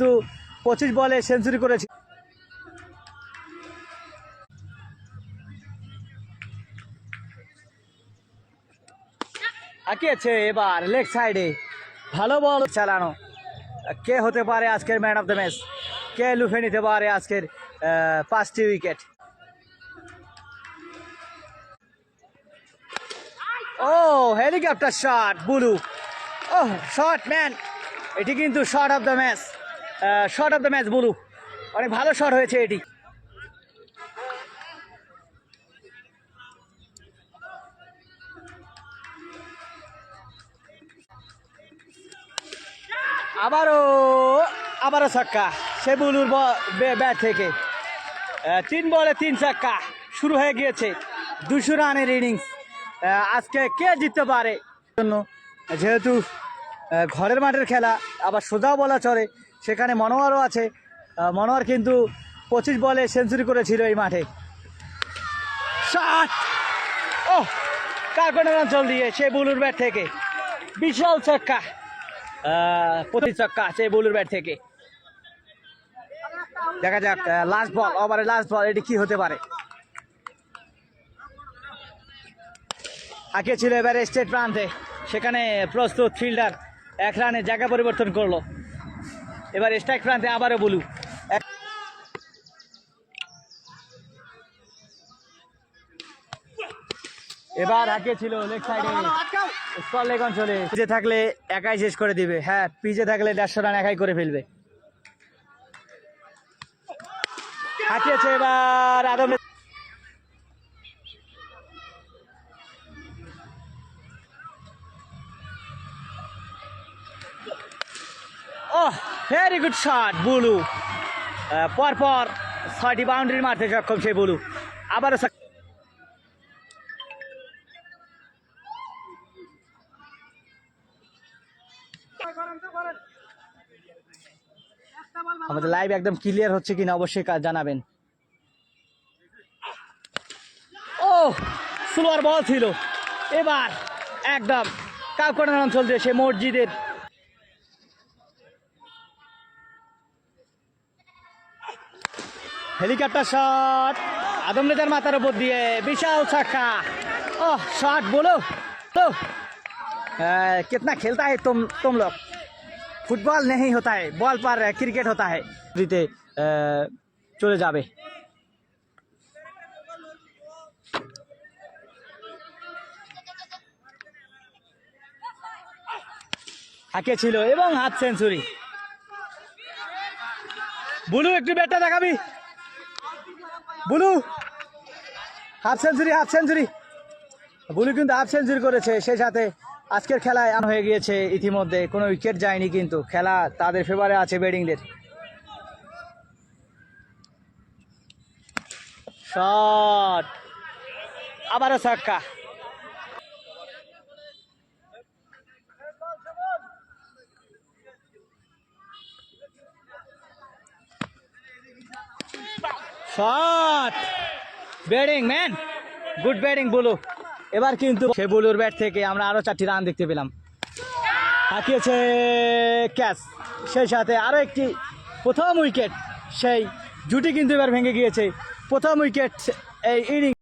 কিন্তু পঁচিশ বলে সেঞ্চুরি করেছে। আঁকিয়েছে এবার লেগ সাইডে। ভালো বল চালানো। কে হতে পারে আজকের ম্যান অফ দ্য ম্যাচ? কে লুফে নিতে পারে আজকের পাঁচটি উইকেট? ও, হেলিকপ্টার শট, বুলু। ও শট, ম্যান। এটি কিন্তু shot of the match. Shot of the match Bulu. অনেক ভালো শট হয়েছে এটি। আবারও আবারও ছক্কা। সে বুলুর ব্যাট থেকে। তিন বলে তিন ছক্কা। শুরু হয়ে গিয়েছে। দুশো রানের ইনিংস আজকে কে জিততে পারে? জন্য যেহেতু ঘরের মাঠের খেলা, আবার সোজা বলা চলে। সেখানে মনোয়ারও আছে। মনোয়ার কিন্তু পঁচিশ বলে সেঞ্চুরি করেছিল এই মাঠে। ষাট ও কার্কনের অঞ্চল দিয়ে সে বুলুর ব্যাট থেকে। বিশাল ছক্কা। প্রতি ছক্কা সে বুলুর ব্যাট থেকে। দেখা যাক লাস্ট বল ওভারে লাস্ট বল এটি কি হতে পারে? আগে ছিল এবারে স্টেট প্রান্তে। সেখানে প্রস্তুত ফিল্ডার এক রানে জায়গা পরিবর্তন করল। এবার স্ট্রাইক প্রান্তে আবারও বলু। এবার হাঁকে ছিল লেগ সাইডে লেগ অঞ্চলে পিছে থাকলে একাই শেষ করে দিবে। হ্যাঁ পিছে থাকলে দেড়শো রান একাই করে ফেলবে। হাঁটিয়েছে এবার আদম। ও ভেরি গুড শট বুলু পরপর ছয়টি বাউন্ডারি মারতে সক্ষম সে বুলু আবারও আমাদের লাইভ একদম ক্লিয়ার হচ্ছে কিনা অবশ্যই জানাবেন। ও স্লোয়ার বল ছিল। এবার একদম কাউকনের অঞ্চল দিয়ে সে মসজিদের হেলিকপ্টার শট আদম নেতার মাথার উপর দিয়ে বিশাল ছক্কা ও শট बोलो तो अ, कितना खेलता है तुम तुम लोग फुटबॉल नहीं होता है बॉल पर क्रिकेट होता है দিতে अ, চলে যাবে হাকে ছিল এবং হাফ সেঞ্চুরি বুলু একটু ব্যাটটা দেখাবি Bulu half century half century Bulu কিন্তু হাফ সেঞ্চুরি করেছে, সেই সাথে আজকের খেলায় আন হয়ে গিয়েছে ইতিমধ্যে, কোনো উইকেট যায়নি কিন্তু, খেলা তাদের ফেভারে আছে ব্যাটিংদের। শট আবারও ছক্কা। Shot batting man good batting Bulu এবার কিন্তু সে বুলুর ব্যাট থেকে আমরা আরও চারটি রান দেখতে পেলাম। হাঁকিয়েছে ক্যাচ। সেই সাথে আরও একটি প্রথম উইকেট সেই জুটি কিন্তু এবার ভেঙে গিয়েছে। প্রথম উইকেট এই ইনিংস